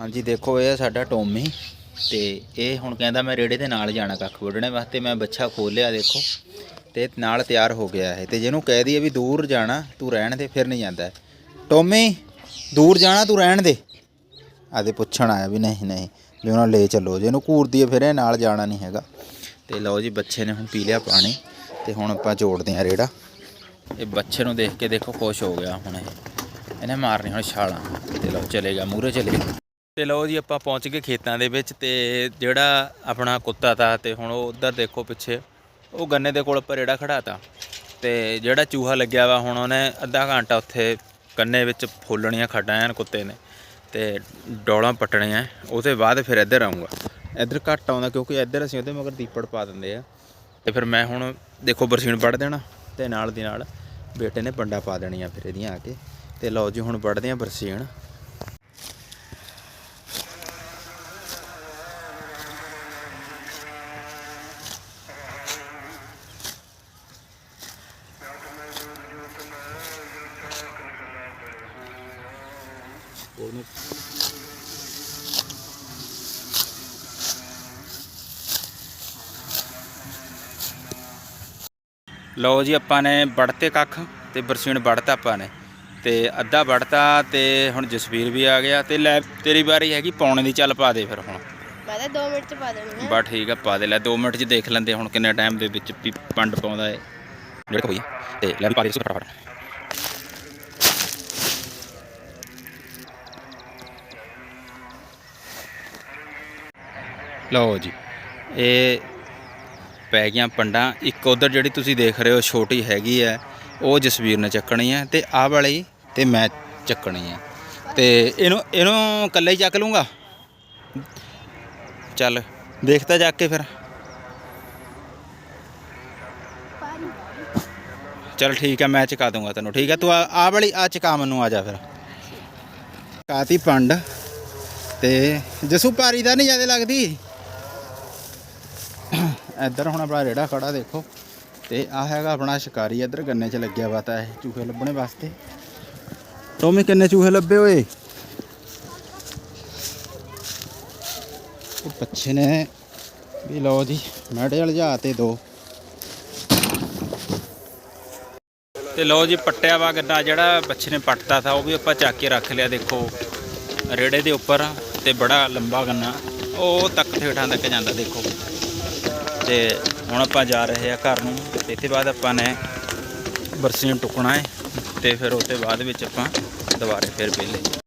ਹਾਂਜੀ, ਦੇਖੋ, ਇਹ ਆ ਸਾਡਾ ਟੋਮੀ ਤੇ ਇਹ ਹੁਣ ਕਹਿੰਦਾ ਮੈਂ ਰੇੜੇ ਦੇ ਨਾਲ ਜਾਣਾ ਕੱਖ ਵੱਢਣੇ ਵਾਸਤੇ, ਮੈਂ ਬੱਚਾ ਖੋਲਿਆ, ਦੇਖੋ। ਤੇ ਨਾਲ ਤਿਆਰ ਹੋ ਗਿਆ ਹੈ ਤੇ ਜਿਹਨੂੰ ਕਹਿ ਦਈਏ ਵੀ ਦੂਰ ਜਾਣਾ, ਤੂੰ ਰਹਿਣ ਦੇ, ਫਿਰ ਨਹੀਂ ਜਾਂਦਾ। ਟੋਮੀ, ਦੂਰ ਜਾਣਾ, ਤੂੰ ਰਹਿਣ ਦੇ। ਆਦੇ ਪੁੱਛਣ ਆਇਆ ਵੀ ਨਹੀਂ ਨਹੀਂ, ਵੀ ਉਹਨਾਂ ਲੈ ਚੱਲੋ। ਜੇ ਇਹਨੂੰ ਘੂਰਦੀ ਹੈ ਫਿਰ ਇਹ ਨਾਲ ਜਾਣਾ ਨਹੀਂ ਹੈਗਾ। ਤੇ ਲਓ ਜੀ, ਬੱਚੇ ਨੇ ਹੁਣ ਪੀ ਲਿਆ ਪਾਣੀ ਤੇ ਹੁਣ ਆਪਾਂ ਜੋੜਦੇ ਆ ਰੇੜਾ। ਇਹ ਬੱਚੇ ਨੂੰ ਦੇਖ ਕੇ ਦੇਖੋ, ਖੁਸ਼ ਹੋ ਗਿਆ ਹੁਣ ਇਹ। ਇਹਨੇ ਮਾਰਨੀ ਹੁਣ ਛਾਲਾਂ। ਤੇ ਲਓ ਚਲੇਗਾ ਮੂਰੇ ਚਲੇਗਾ ਤੇ ਲਓ ਜੀ ਆਪਾਂ ਪਹੁੰਚ ਗਏ ਖੇਤਾਂ ਦੇ ਵਿੱਚ ਤੇ ਜਿਹੜਾ ਆਪਣਾ ਕੁੱਤਾ ਤਾ ਤੇ ਹੁਣ ਉਹ ਉਧਰ ਦੇਖੋ ਪਿੱਛੇ, ਉਹ ਗੰਨੇ ਦੇ ਕੋਲ ਉੱਪਰ ਰੇੜਾ ਖੜਾਤਾ ਤੇ ਜਿਹੜਾ ਚੂਹਾ ਲੱਗਿਆ ਵਾ ਹੁਣ ਉਹਨੇ ਅੱਧਾ ਘੰਟਾ ਉੱਥੇ ਗੰਨੇ ਵਿੱਚ ਫੁੱਲਣੀਆਂ ਖੱਡਾਂ ਐਨ ਕੁੱਤੇ ਨੇ ਤੇ ਡੋਲਾਂ ਪੱਟਣੀਆਂ, ਉਹਦੇ ਬਾਅਦ ਫਿਰ ਇੱਧਰ ਆਉਂਗਾ ਇੱਧਰ ਘੱਟ ਆਉਂਦਾ ਕਿਉਂਕਿ ਇੱਧਰ ਅਸੀਂ ਉਹਦੇ ਮਗਰ ਦੀਪੜ ਪਾ ਦਿੰਦੇ ਆ। ਤੇ ਫਿਰ ਮੈਂ ਹੁਣ ਦੇਖੋ ਬਰਸੀਨ ਵੱਢ ਦੇਣਾ ਤੇ ਨਾਲ ਦੀ ਨਾਲ ਬੇਟੇ ਨੇ ਪੰਡਾ ਪਾ ਦੇਣੀਆਂ ਫਿਰ ਇਹਦੀਆਂ ਆ ਕੇ। ਤੇ ਲਓ ਜੀ ਹੁਣ ਵੜਦੇ ਆ ਬਰਸੀਨ। ਲਓ ਜੀ ਆਪਾਂ ਨੇ ਵੜਤੇ ਕੱਖ ਤੇ ਬਰਸੀਨ ਵੜਤਾ ਆਪਾਂ ਨੇ। ਤੇ ਅੱਧਾ ਵੜਤਾ ਤੇ ਹੁਣ ਜਸਵੀਰ ਵੀ ਆ ਗਿਆ। ਤੇ ਲੈ ਤੇਰੀ ਵਾਰੀ ਹੈਗੀ ਪੌਣੇ ਦੀ ਚੱਲ ਪਾ ਦੇ ਫਿਰ ਹੁਣ। ਮੈਂ ਤਾਂ 2 ਮਿੰਟ ਚ ਪਾ ਦੇਣੀ ਬਾ ਠੀਕ ਆ ਪਾ ਦੇ। ਲੈ 2 ਮਿੰਟ 'ਚ ਦੇਖ ਲੈਂਦੇ ਹੁਣ ਕਿੰਨੇ ਟਾਈਮ ਦੇ ਵਿੱਚ ਪੰਡ ਪਾਉਂਦਾ ਏ। ਜਿਹੜੇ ਕੋਈ ਤੇ ਲੈ ਵੀ ਪਾ ਦੇ ਇਸ ਫਟਾਫਟ। ਲਓ ਜੀ, ਇਹ ਪੈ ਗਈਆਂ ਪੰਡਾਂ। ਇੱਕ ਉਧਰ ਜਿਹੜੀ ਤੁਸੀਂ ਦੇਖ ਰਹੇ ਹੋ, ਛੋਟੀ ਹੈਗੀ ਹੈ, ਉਹ ਜਸਵੀਰ ਨੇ ਚੱਕਣੀ ਹੈ ਤੇ ਆਹ ਵਾਲੀ ਤੇ ਮੈਂ ਚੱਕਣੀ ਹੈ। ਤੇ ਇਹਨੂੰ ਇਹਨੂੰ ਇਕੱਲੇ ਹੀ ਚੱਕ ਲੂੰਗਾ ਚੱਲ ਦੇਖਤਾ ਜਾ ਕੇ ਫਿਰ। ਚੱਲ ਠੀਕ ਹੈ, ਮੈਂ ਚਕਾ ਦੂੰਗਾ ਤੈਨੂੰ, ਠੀਕ ਹੈ? ਤੂੰ ਆ, ਆਹ ਵਾਲੀ ਆ ਚਕਾ ਮੈਨੂੰ, ਆ ਜਾ ਫਿਰ। ਕਾਤੀ ਪੰਡ ਤੇ ਜਸੂ ਪਾਰੀ ਦਾ ਨਹੀਂ ਜ਼ਿਆਦਾ ਲੱਗਦੀ? ਇੱਧਰ ਹੁਣ ਆਪਣਾ ਰੇੜਾ ਖੜਾ ਦੇਖੋ ਤੇ ਆ ਹੈਗਾ ਆਪਣਾ ਸ਼ਿਕਾਰੀ ਇੱਧਰ, ਗੰਨੇ 'ਚ ਲੱਗਿਆ ਵਾ ਤਾਂ ਇਹ ਚੂਹੇ ਲੱਭਣੇ ਵਾਸਤੇ। ਟੋਮੀ, ਕਿੰਨੇ ਚੂਹੇ ਲੱਭੇ ਓਏ? ਉਹ ਬੱਚੇ ਨੇ। ਵੀ ਲਓ ਜੀ ਮੈੜੇ ਵਾਲ ਤੇ ਦੋ। ਤੇ ਲਓ ਜੀ, ਪੱਟਿਆ ਵਾ ਗੰਨਾ ਜਿਹੜਾ ਬੱਚੇ ਨੇ ਪੱਟਤਾ ਥਾ, ਉਹ ਵੀ ਆਪਾਂ ਚੱਕ ਕੇ ਰੱਖ ਲਿਆ, ਦੇਖੋ। ਰੇੜੇ ਦੇ ਉੱਪਰ ਤੇ ਬੜਾ ਲੰਬਾ ਗੰਨਾ। ਉਹ ਤੱਕ ਠੇਠਾਂ ਤੱਕ ਜਾਂਦਾ, ਦੇਖੋ। ਤੇ ਹੁਣ ਆਪਾਂ ਜਾ ਰਹੇ ਆ ਘਰ ਨੂੰ। ਤੇ ਇੱਥੇ ਬਾਅਦ ਆਪਾਂ ਨੇ ਬਰਸੀ ਨੂੰ ਟੁਕਣਾ ਹੈ ਤੇ ਫਿਰ ਉਹਦੇ ਬਾਅਦ ਵਿੱਚ ਆਪਾਂ ਦੁਬਾਰੇ ਫਿਰ ਪਹਿਲੇ